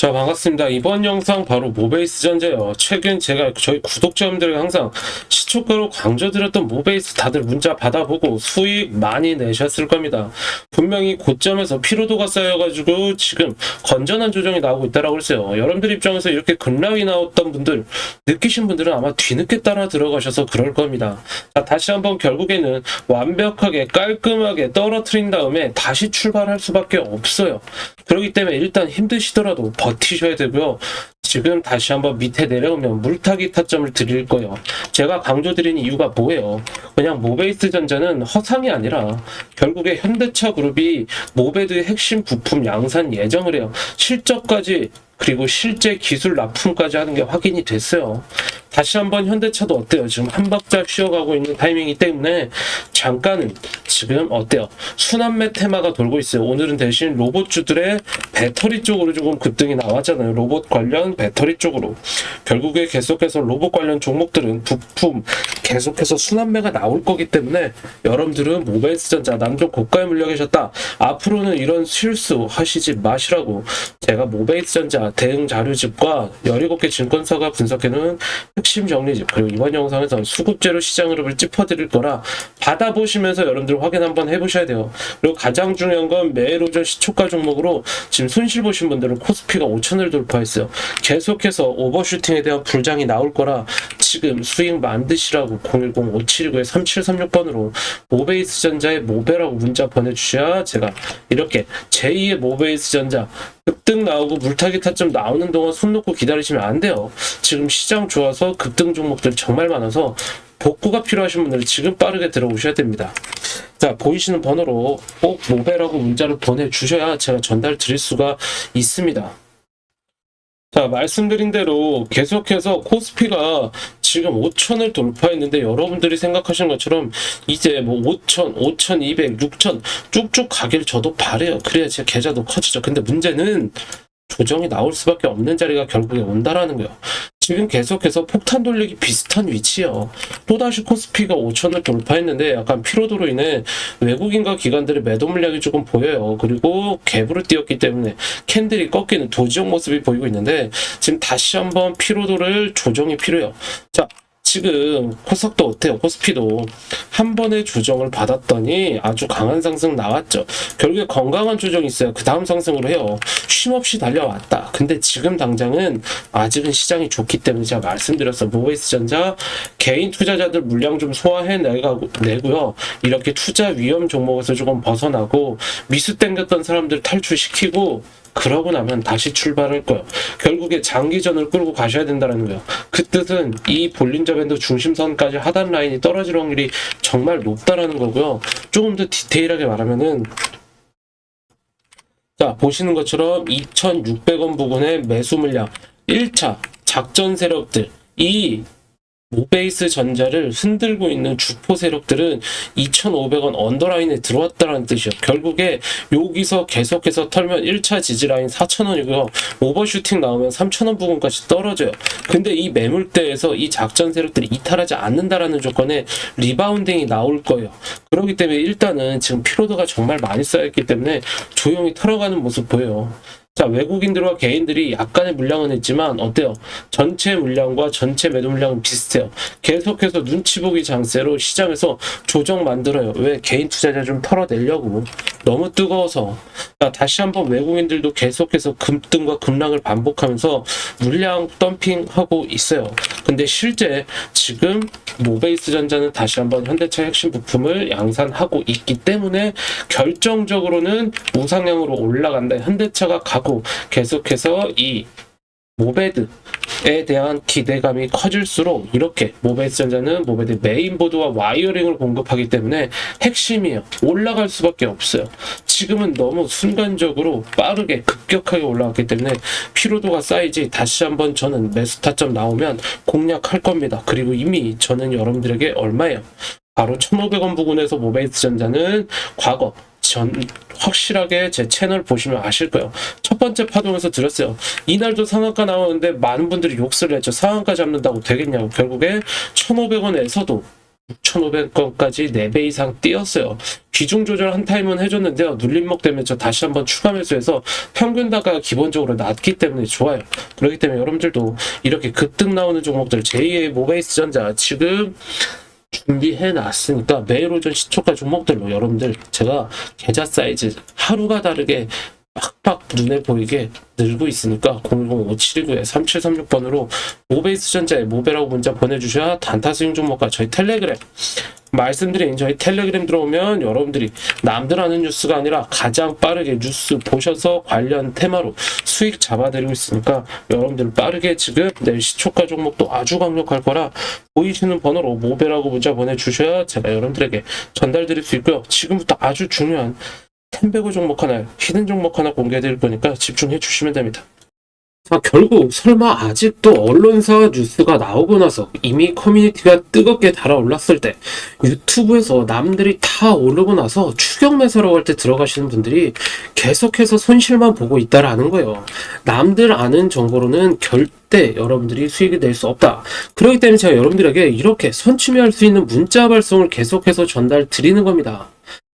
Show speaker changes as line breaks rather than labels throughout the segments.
자, 반갑습니다. 이번 영상 바로 모베이스 전제요. 최근 제가 저희 구독자분들에게 항상 시초가로 강조드렸던 모베이스 다들 문자 받아보고 수익 많이 내셨을 겁니다. 분명히 고점에서 피로도가 쌓여가지고 지금 건전한 조정이 나오고 있다라고 했어요. 여러분들 입장에서 이렇게 급락이 나왔던 분들, 느끼신 분들은 아마 뒤늦게 따라 들어가셔서 그럴 겁니다. 자, 다시 한번 결국에는 완벽하게 깔끔하게 떨어뜨린 다음에 다시 출발할 수밖에 없어요. 그렇기 때문에 일단 힘드시더라도 버 티셔야 되고요. 지금 다시 한번 밑에 내려오면 물타기 타점을 드릴 거예요. 제가 강조드리는 이유가 뭐예요? 그냥 모베이스 전자는 허상이 아니라 결국에 현대차 그룹이 모베드의 핵심 부품 양산 예정을 해요. 실적까지 그리고 실제 기술 납품까지 하는 게 확인이 됐어요. 다시 한번 현대차도 어때요? 지금 한 박자 쉬어가고 있는 타이밍이기 때문에 잠깐은 지금 어때요? 순환매 테마가 돌고 있어요. 오늘은 대신 로봇주들의 배터리 쪽으로 조금 급등이 나왔잖아요. 로봇 관련 배터리 쪽으로. 결국에 계속해서 로봇 관련 종목들은 부품 계속해서 순환매가 나올 거기 때문에 여러분들은 모바일스 전자 남쪽 고가에 물려 계셨다. 앞으로는 이런 실수 하시지 마시라고 제가 모바일스 전자 대응 자료집과 17개 증권사가 분석해놓은 핵심 정리집 그리고 이번 영상에서 수급제로 시장 흐름을 짚어드릴 거라 받아보시면서 여러분들 확인 한번 해보셔야 돼요. 그리고 가장 중요한 건 매일 오전 시초가 종목으로 지금 손실 보신 분들은 코스피가 5천을 돌파했어요. 계속해서 오버슈팅에 대한 불장이 나올 거라 지금 수익 만드시라고 010-5729-3736번으로 모베이스 전자의 모베라고 문자 보내주셔야 제가 이렇게 제2의 모베이스 전자 급등 나오고 물타기 타점 나오는 동안 손 놓고 기다리시면 안 돼요. 지금 시장 좋아서 급등 종목들 정말 많아서 복구가 필요하신 분들은 지금 빠르게 들어오셔야 됩니다. 자, 보이시는 번호로 꼭 모베라고 문자를 보내주셔야 제가 전달 드릴 수가 있습니다. 자, 말씀드린 대로 계속해서 코스피가 지금 5천을 돌파했는데 여러분들이 생각하시는 것처럼 이제 뭐 5천, 5,200, 6천 쭉쭉 가길 저도 바래요. 그래야 제 계좌도 커지죠. 근데 문제는 조정이 나올 수밖에 없는 자리가 결국에 온다라는 거예요. 지금 계속해서 폭탄 돌리기 비슷한 위치요. 또다시 코스피가 5천을 돌파했는데 약간 피로도로 인해 외국인과 기관들의 매도 물량이 조금 보여요. 그리고 갭으로 뛰었기 때문에 캔들이 꺾이는 도지역 모습이 보이고 있는데 지금 다시 한번 피로도를 조정이 필요해요. 자, 지금 코석도 어때요? 코스피도 한 번의 조정을 받았더니 아주 강한 상승 나왔죠. 결국에 건강한 조정이 있어요. 그 다음 상승으로 해요. 쉼없이 달려왔다. 근데 지금 당장은 아직은 시장이 좋기 때문에 제가 말씀드렸어. 모베이스 전자 개인 투자자들 물량 좀 소화해 내고요. 이렇게 투자 위험 종목에서 조금 벗어나고 미수 땡겼던 사람들 탈출시키고 그러고 나면 다시 출발할 거예요. 결국에 장기전을 끌고 가셔야 된다는 거예요. 그 뜻은 이 볼린저 밴드 중심선까지 하단 라인이 떨어질 확률이 정말 높다라는 거고요. 조금 더 디테일하게 말하면은 자 보시는 것처럼 2,600원 부근의 매수 물량 1차 작전 세력들 이 모베이스 전자를 흔들고 있는 주포 세력들은 2,500원 언더라인에 들어왔다는 뜻이요. 결국에 여기서 계속해서 털면 1차 지지라인 4,000원이고요. 오버슈팅 나오면 3,000원 부근까지 떨어져요. 근데 이 매물대에서 이 작전 세력들이 이탈하지 않는다라는 조건에 리바운딩이 나올 거예요. 그렇기 때문에 일단은 지금 피로도가 정말 많이 쌓였기 때문에 조용히 털어가는 모습 보여요. 자, 외국인들과 개인들이 약간의 물량은 있지만 어때요? 전체 물량과 전체 매도 물량은 비슷해요. 계속해서 눈치 보기 장세로 시장에서 조정 만들어요. 왜 개인 투자자 좀 털어내려고 너무 뜨거워서 자, 다시 한번 외국인들도 계속해서 급등과 급락을 반복하면서 물량 덤핑하고 있어요. 근데 실제 지금 모베이스 전자는 다시 한번 현대차 핵심 부품을 양산하고 있기 때문에 결정적으로는 우상향으로 올라간다. 현대차가 가고 계속해서 이 모베드에 대한 기대감이 커질수록 이렇게 모베드 전자는 모베드 메인보드와 와이어링을 공급하기 때문에 핵심이에요. 올라갈 수밖에 없어요. 지금은 너무 순간적으로 빠르게 급격하게 올라갔기 때문에 피로도가 쌓이지 다시 한번 저는 매수 타점 나오면 공략할 겁니다. 그리고 이미 저는 여러분들에게 얼마예요? 바로 1,500원 부근에서 모베이스 전자는 과거 전 확실하게 제 채널 보시면 아실 거예요. 첫 번째 파동에서 드렸어요. 이날도 상한가 나오는데 많은 분들이 욕설을 했죠. 상한가 잡는다고 되겠냐고. 결국에 1,500원에서도 6,500건까지 4배 이상 뛰었어요. 비중 조절 한 타임은 해줬는데요. 눌림목 때문에 저 다시 한번 추가 매수해서 평균 단가가 기본적으로 낮기 때문에 좋아요. 그렇기 때문에 여러분들도 이렇게 급등 나오는 종목들 제2의 모바이스 전자 지금 준비해 놨으니까 매일 오전 시초가 종목들로 여러분들 제가 계좌 사이즈 하루가 다르게 빡빡 눈에 보이게 늘고 있으니까 010-5729에 3736번으로 모베이스 전자에 모베라고 문자 보내주셔야 단타 스윙 종목과 저희 텔레그램 말씀드린 저희 텔레그램 들어오면 여러분들이 남들 아는 뉴스가 아니라 가장 빠르게 뉴스 보셔서 관련 테마로 수익 잡아드리고 있으니까 여러분들 빠르게 지금 내일 시초가 종목도 아주 강력할 거라 보이시는 번호로 모베라고 문자 보내주셔야 제가 여러분들에게 전달드릴 수 있고요. 지금부터 아주 중요한 템베고 종목 하나, 히든 종목 하나 공개해드릴 거니까 집중해 주시면 됩니다. 자, 결국 설마 아직도 언론사 뉴스가 나오고 나서 이미 커뮤니티가 뜨겁게 달아올랐을 때 유튜브에서 남들이 다 오르고 나서 추격 매수라고 할 때 들어가시는 분들이 계속해서 손실만 보고 있다라는 거예요. 남들 아는 정보로는 절대 여러분들이 수익이 낼수 없다. 그렇기 때문에 제가 여러분들에게 이렇게 선취매할 수 있는 문자 발송을 계속해서 전달 드리는 겁니다.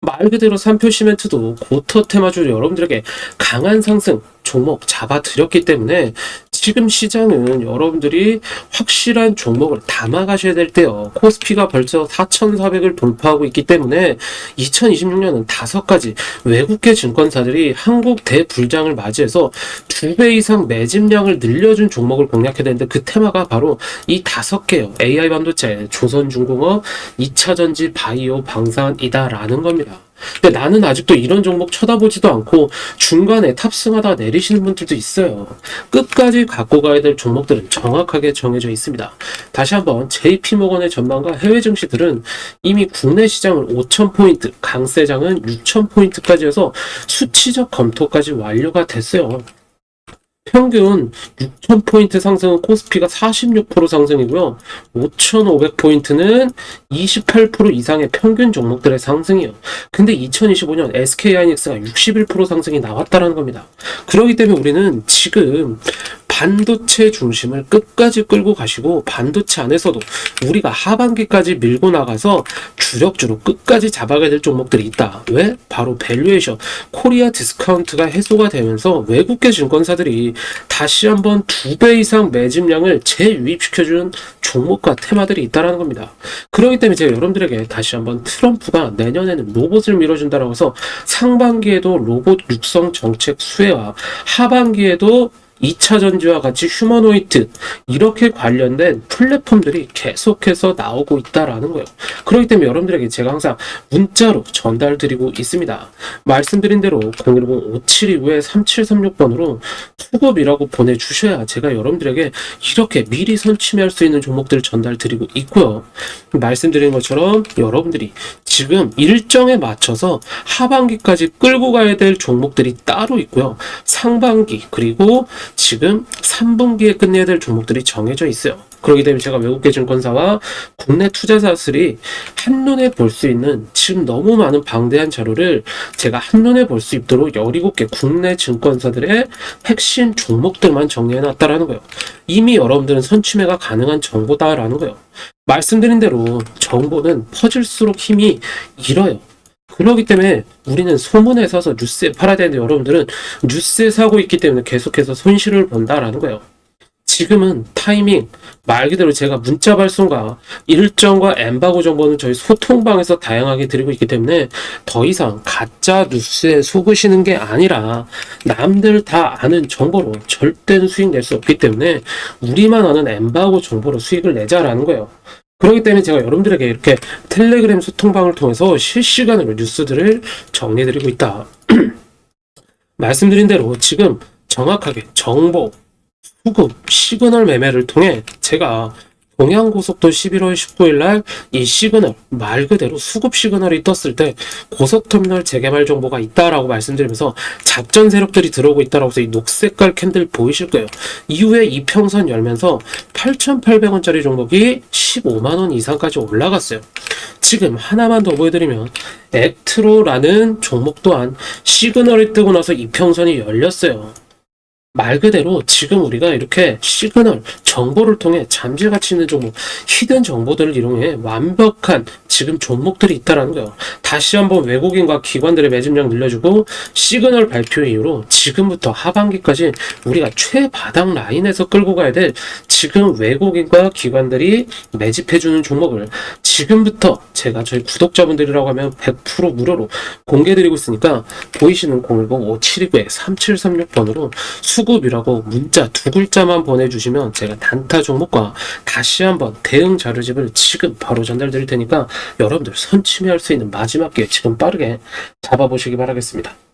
말 그대로 삼표 시멘트도 고터 테마주를 여러분들에게 강한 상승 종목 잡아드렸기 때문에 지금 시장은 여러분들이 확실한 종목을 담아가셔야 될 때요. 코스피가 벌써 4,400을 돌파하고 있기 때문에 2026년은 다섯 가지 외국계 증권사들이 한국 대불장을 맞이해서 두 배 이상 매집량을 늘려준 종목을 공략해야 되는데 그 테마가 바로 이 다섯 개요. AI 반도체, 조선중공업, 2차전지, 바이오, 방산이다라는 겁니다. 근데 나는 아직도 이런 종목 쳐다보지도 않고 중간에 탑승하다 내리시는 분들도 있어요. 끝까지 갖고 가야 될 종목들은 정확하게 정해져 있습니다. 다시 한번 JP모건의 전망과 해외 증시들은 이미 국내 시장을 5,000포인트, 강세장은 6,000포인트까지 해서 수치적 검토까지 완료가 됐어요. 평균 6,000포인트 상승은 코스피가 46% 상승이고요. 5,500포인트는 28% 이상의 평균 종목들의 상승이에요. 근데 2025년 SK하이닉스가 61% 상승이 나왔다는 겁니다. 그렇기 때문에 우리는 지금 반도체 중심을 끝까지 끌고 가시고 반도체 안에서도 우리가 하반기까지 밀고 나가서 주력주로 끝까지 잡아가야 될 종목들이 있다. 왜? 바로 밸류에이션 코리아 디스카운트가 해소가 되면서 외국계 증권사들이 다시 한번 두 배 이상 매집량을 재유입시켜주는 종목과 테마들이 있다라는 겁니다. 그렇기 때문에 제가 여러분들에게 다시 한번 트럼프가 내년에는 로봇을 밀어준다라고 해서 상반기에도 로봇 육성 정책 수혜와 하반기에도 2차 전지와 같이 휴머노이트 이렇게 관련된 플랫폼들이 계속해서 나오고 있다라는 거예요. 그렇기 때문에 여러분들에게 제가 항상 문자로 전달드리고 있습니다. 말씀드린 대로 010-5729에 3736번으로 수급이라고 보내주셔야 제가 여러분들에게 이렇게 미리 선취할 수 있는 종목들을 전달드리고 있고요. 말씀드린 것처럼 여러분들이 지금 일정에 맞춰서 하반기까지 끌고 가야 될 종목들이 따로 있고요. 상반기 그리고 지금 3분기에 끝내야 될 종목들이 정해져 있어요. 그렇기 때문에 제가 외국계 증권사와 국내 투자사들이 한눈에 볼 수 있는 지금 너무 많은 방대한 자료를 제가 한눈에 볼 수 있도록 17개 국내 증권사들의 핵심 종목들만 정리해 놨다라는 거예요. 이미 여러분들은 선취매가 가능한 정보다라는 거예요. 말씀드린 대로 정보는 퍼질수록 힘이 잃어요. 그렇기 때문에 우리는 소문에 사서 뉴스에 팔아야 되는데 여러분들은 뉴스에 사고 있기 때문에 계속해서 손실을 본다라는 거예요. 지금은 타이밍 말 그대로 제가 문자 발송과 일정과 엠바고 정보는 저희 소통방에서 다양하게 드리고 있기 때문에 더 이상 가짜 뉴스에 속으시는 게 아니라 남들 다 아는 정보로 절대는 수익 낼 수 없기 때문에 우리만 아는 엠바고 정보로 수익을 내자라는 거예요. 그렇기 때문에 제가 여러분들에게 이렇게 텔레그램 소통방을 통해서 실시간으로 뉴스들을 정리해드리고 있다. 말씀드린 대로 지금 정확하게 정보, 수급, 시그널 매매를 통해 제가 동양고속도 11월 19일 날 이 시그널 말 그대로 수급 시그널이 떴을 때 고속터미널 재개발 정보가 있다라고 말씀드리면서 작전 세력들이 들어오고 있다라고 해서 이 녹색깔 캔들 보이실 거예요. 이후에 이 평선 열면서 8,800원짜리 종목이 15만 원 이상까지 올라갔어요. 지금 하나만 더 보여드리면 액트로라는 종목 또한 시그널이 뜨고 나서 이평선이 열렸어요. 말 그대로 지금 우리가 이렇게 시그널 정보를 통해 잠재 가치 있는 종목, 히든 정보들을 이용해 완벽한 지금 종목들이 있다라는 거예요. 다시 한번 외국인과 기관들의 매집량 늘려주고 시그널 발표 이후로 지금부터 하반기까지 우리가 최바닥 라인에서 끌고 가야 될 지금 외국인과 기관들이 매집해주는 종목을 지금부터 제가 저희 구독자분들이라고 하면 100% 무료로 공개드리고 있으니까 보이시는 010-5729-3736번으로 수급이라고 문자 두 글자만 보내주시면 제가 단타 종목과 다시 한번 대응 자료집을 지금 바로 전달 드릴 테니까 여러분들 선침해할 수 있는 마지막 기회 지금 빠르게 잡아보시기 바라겠습니다.